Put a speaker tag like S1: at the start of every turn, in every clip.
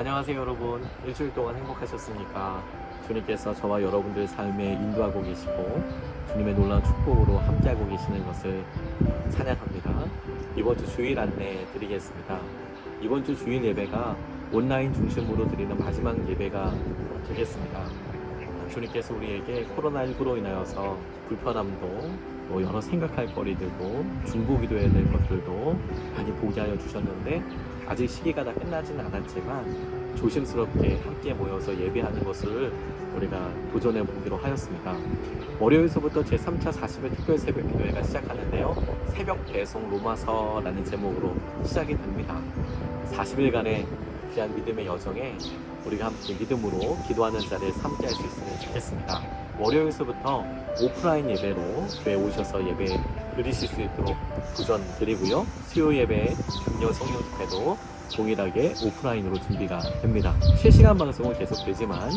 S1: 안녕하세요 여러분. 일주일 동안 행복하셨습니까? 주님께서 저와 여러분들 삶에 인도하고 계시고 주님의 놀라운 축복으로 함께하고 계시는 것을 찬양합니다. 이번 주 주일 안내 드리겠습니다. 이번 주 주일 예배가 온라인 중심으로 드리는 마지막 예배가 되겠습니다. 주님께서 우리에게 코로나19로 인하여서 불편함도 또 여러 생각할 거리들도 중보 기도해야 될 것들도 많이 보게 하여 주셨는데 아직 시기가 다 끝나지는 않았지만 조심스럽게 함께 모여서 예배하는 것을 우리가 도전해 보기로 하였습니다. 월요일서부터 제3차 40일 특별 새벽 기도회가 시작하는데요. 새벽 배송 로마서라는 제목으로 시작이 됩니다. 40일간의 귀한 믿음의 여정에 우리가 함께 믿음으로 기도하는 자리에 함께 할 수 있으면 좋겠습니다. 월요일서부터 오프라인 예배로 교회 오셔서 예배 드리실 수 있도록 도전 드리고요. 수요 예배, 금요 성령 집회도 동일하게 오프라인으로 준비가 됩니다. 실시간 방송은 계속되지만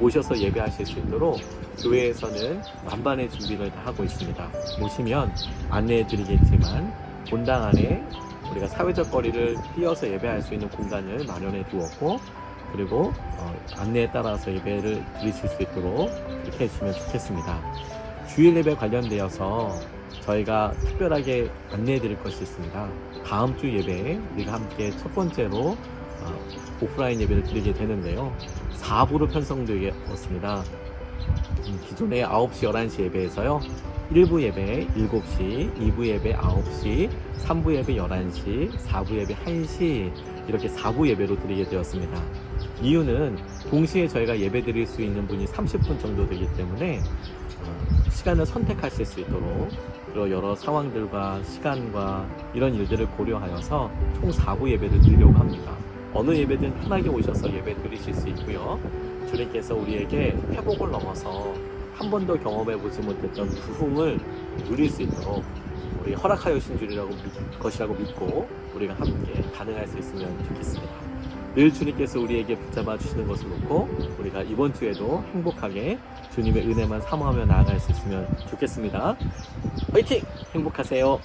S1: 오셔서 예배하실 수 있도록 교회에서는 만반의 준비를 다 하고 있습니다. 오시면 안내해 드리겠지만 본당 안에 우리가 사회적 거리를 띄어서 예배할 수 있는 공간을 마련해 두었고 그리고 어, 안내에 따라서 예배를 드리실 수 있도록 이렇게 해주시면 좋겠습니다. 주일 예배 관련되어서 저희가 특별하게 안내해 드릴 것이 있습니다. 다음 주 예배에 우리가 함께 첫 번째로 어, 오프라인 예배를 드리게 되는데요. 4부로 편성되었습니다. 음, 기존의 9시, 11시 예배에서요. 1부 예배 7시, 2부 예배 9시, 3부 예배 11시, 4부 예배 1시 이렇게 4부 예배로 드리게 되었습니다. 이유는 동시에 저희가 예배 드릴 수 있는 분이 30분 정도 되기 때문에 어, 시간을 선택하실 수 있도록 그리고 여러 상황들과 시간과 이런 일들을 고려하여서 총 4부 예배를 드리려고 합니다. 어느 예배든 편하게 오셔서 예배 드리실 수 있고요. 주님께서 우리에게 회복을 넘어서 한 번도 경험해 보지 못했던 부흥을 누릴 수 있도록 우리 허락하여 신 줄이라고 믿, 것이라고 믿고 우리가 함께 반응할 수 있으면 좋겠습니다. 늘 주님께서 우리에게 붙잡아 주시는 것을 놓고 우리가 이번 주에도 행복하게 주님의 은혜만 사모하며 나아갈 수 있으면 좋겠습니다. 화이팅! 행복하세요.